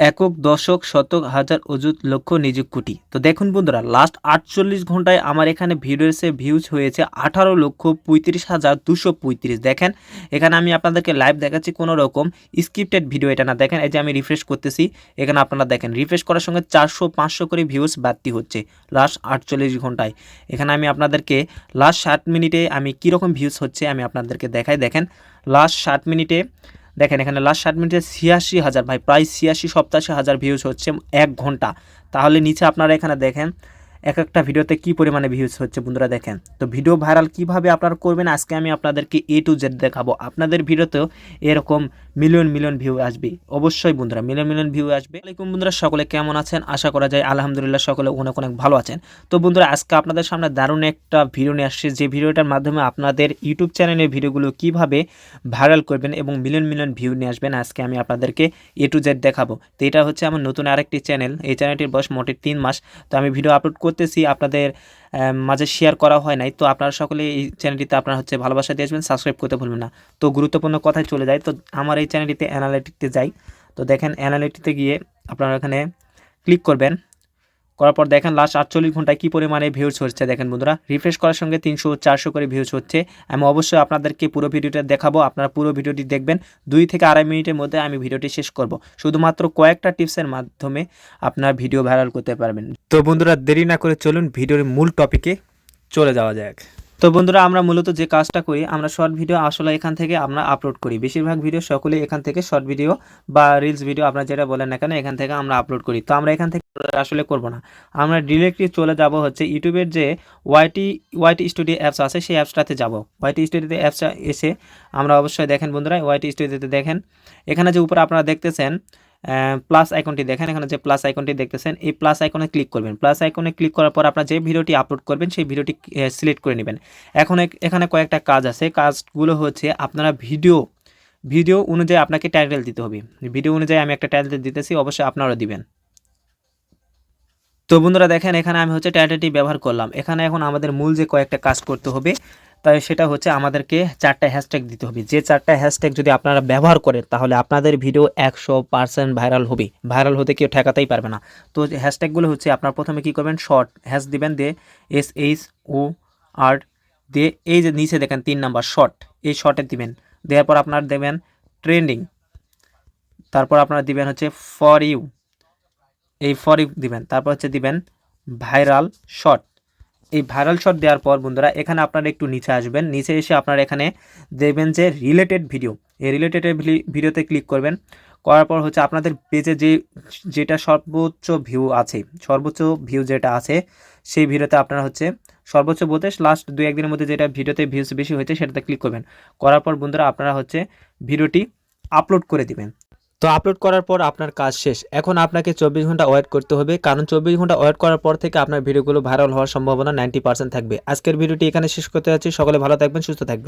একক, দশক, শতক, হাজার, অযুত, লক্ষ, নিযুত, কোটি। তো দেখুন বন্ধুরা লাস্ট আটচল্লিশ ঘন্টায় আমার এখানে ভিডিওসে ভিউজ হয়েছে আঠারো লক্ষ পঁয়ত্রিশ হাজার দুশো পঁয়ত্রিশ। দেখেন, এখানে আমি আপনাদেরকে লাইভ দেখাচ্ছি কোনো রকম স্ক্রিপ্টেড ভিডিও এটা না। দেখেন, এই যে আমি রিফ্রেশ করতেছি, এখানে আপনারা দেখেন রিফ্রেশ করার সঙ্গে চারশো, পাঁচশো করে ভিউজ বাড়তি হচ্ছে লাস্ট আটচল্লিশ ঘন্টায়। এখানে আমি আপনাদেরকে লাস্ট ষাট মিনিটে আমি কীরকম ভিউজ হচ্ছে আমি আপনাদেরকে দেখাই। দেখেন লাস্ট ষাট মিনিটে দেখেন, এখানে লাস্ট ষাট মিনিটে ছিয়াশি হাজার, ভাই, প্রায় ছিয়াশি সপ্তাশি হাজার ভিউজ হচ্ছে এক ঘণ্টা। তাহলে নিচে আপনারা এখানে দেখেন, এক একটা ভিডিওতে কি পরিমাণে ভিউজ হচ্ছে বন্ধুরা দেখেন। তো ভিডিও ভাইরাল কীভাবে আপনারা করবেন, আজকে আমি আপনাদেরকে এ টু জেড দেখাবো। আপনাদের ভিডিওতেও এরকম মিলিয়ন মিলিয়ন ভিউ আসবে। অবশ্যই বন্ধুরা, মিলিয়ন মিলিয়ন ভিউ আসবে। আলাইকুম বন্ধুরা, সকলে কেমন আছেন? আশা করা যায় আলহামদুলিল্লাহ সকলে অনেক অনেক ভালো আছেন। তো বন্ধুরা, আজকে আপনাদের সামনে দারুণ একটা ভিডিও নিয়ে আসছে। যে ভিডিওটার মাধ্যমে আপনাদের ইউটিউব চ্যানেলের ভিডিওগুলো কীভাবে ভাইরাল করবেন এবং মিলিয়ন মিলিয়ন ভিউ নিয়ে আসবেন, আজকে আমি আপনাদেরকে এ টু জেড দেখাবো। তো এটা হচ্ছে আমার নতুন আরেকটি চ্যানেল। এই চ্যানেলটির বয়স মোটে তিন মাস। তো আমি ভিডিও আপলোড করতেছি আপনাদের মাঝে শেয়ার করা হয় নাই। তো আপনারা সকলে এই চ্যানেলটিতে আপনারা হচ্ছে ভালোবাসা দিয়ে আসবেন সাবস্ক্রাইব করতে ভুলবেন না। তো গুরুত্বপূর্ণ কথায় চলে যায় তো আমার এই চ্যানেলটিতে অ্যানালিটিতে যাই। তো দেখেন অ্যানালিটিতে গিয়ে আপনারা এখানে ক্লিক করবেন। করার পর দেখেন লাস্ট আটচল্লিশ ঘন্টায় কী পরিমাণে ভিউজ হচ্ছে দেখেন বন্ধুরা। রিফ্রেশ করার সঙ্গে তিনশো চারশো করে ভিউজ হচ্ছে। আমি অবশ্যই আপনাদেরকে পুরো ভিডিওটা দেখাবো, আপনারা পুরো ভিডিওটি দেখবেন। দুই থেকে আড়াই মিনিটের মধ্যে আমি ভিডিওটি শেষ করব। শুধুমাত্র কয়েকটা টিপসের মাধ্যমে আপনার ভিডিও ভাইরাল করতে পারবেন। তো বন্ধুরা, দেরি না করে চলুন, ভিডিওর মূল টপিকে চলে যাওয়া যাক। তো বন্ধুরা, আমরা মূলত যে কাজটা করি, আমরা শর্ট ভিডিও আসলে এখান থেকে আমরা আপলোড করি। বেশিরভাগ ভিডিও সকলে এখান থেকে শর্ট ভিডিও বা রিলস ভিডিও আপনারা যেটা বলেন না কেন, এখান থেকে আমরা আপলোড করি। তো আমরা এখান থেকে আসলে করব না। আমরা ডিরেক্টলি চলে যাব হচ্ছে ইউটিউবের যে ওয়াইটি ওয়াইটি স্টুডিও অ্যাপস আছে, সেই অ্যাপসটাতে যাব। ওয়াইটি স্টুডিওতে অ্যাপসটা এসে আমরা অবশ্যই দেখেন বন্ধুরা ওয়াইটি স্টুডিওতে দেখেন। এখানে যে উপরে আপনারা দেখতেছেন প্লাস আইকনটি দেখেন, এখানে যে প্লাস আইকনটি দেখতেছেন, এই প্লাস আইকনে ক্লিক করবেন। প্লাস আইকনে ক্লিক করার পর আপনার যে ভিডিওটি আপলোড করবেন, সেই ভিডিওটি সিলেক্ট করে নেবেন। এখন এখানে কয়েকটা কাজ আছে। কাজগুলো হচ্ছে আপনারা ভিডিও ভিডিও অনুযায়ী আপনাকে টাইটেল দিতে হবে। ভিডিও অনুযায়ী আমি একটা টাইটেল দিতেছি, অবশ্যই আপনারাও দিবেন। তো বন্ধুরা দেখেন, এখানে আমি হচ্ছে টাইটেলটি ব্যবহার করলাম। এখানে এখন আমাদের মূল যে কয়েকটা কাজ করতে হবে তাই সেটা হচ্ছে আমাদেরকে চারটা হ্যাশট্যাগ দিতে হবে। যে চারটা হ্যাশট্যাগ যদি আপনারা ব্যবহার করেন, তাহলে আপনাদের ভিডিও একশো পার্সেন্ট ভাইরাল হবে। ভাইরাল হতে কেউ ঠেকাতেই পারবে না। তো হ্যাশট্যাগুলো হচ্ছে, আপনার প্রথমে কি করবেন? শর্ট হ্যাশ দিবেন, দিয়ে এস এইচ ও আর দিয়ে এই যে নিচে দেখেন তিন নাম্বার শর্ট এই শর্টে দিবেন। দেওয়ার পর আপনার দেবেন ট্রেন্ডিং তারপর আপনারা দিবেন হচ্ছে ফর ইউ এই ফর ইউ দিবেন। তারপর হচ্ছে দিবেন ভাইরাল শর্ট এই ভাইরাল শট দেওয়ার পর বন্ধুরা, এখানে আপনারা একটু নিচে আসবেন। নিচে এসে আপনারা এখানে দেখবেন যে রিলেটেড ভিডিও এই রিলেটেড ভিডিওতে ক্লিক করবেন। করার পর হচ্ছে আপনাদের পেজে যে, যেটা সর্বোচ্চ ভিউ আছে, সর্বোচ্চ ভিউ যেটা আছে, সেই ভিডিওতে আপনারা হচ্ছে সর্বোচ্চ বলতে লাস্ট দু একদিনের মধ্যে যেটা ভিডিওতে ভিউজ বেশি হয়েছে, সেটাতে ক্লিক করবেন। করার পর বন্ধুরা, আপনারা হচ্ছে ভিডিওটি আপলোড করে দিবেন। তো আপলোড করার পর আপনার কাজ শেষ। এখন আপনাকে চব্বিশ ঘণ্টা ওয়েট করতে হবে, কারণ চব্বিশ ঘণ্টা ওয়েট করার পর থেকে আপনার ভিডিওগুলো ভাইরাল হওয়ার সম্ভাবনা নাইনটি থাকবে। আজকের ভিডিওটি এখানে শেষ করতে যাচ্ছি। সকলে ভালো থাকবেন, সুস্থ থাকবেন।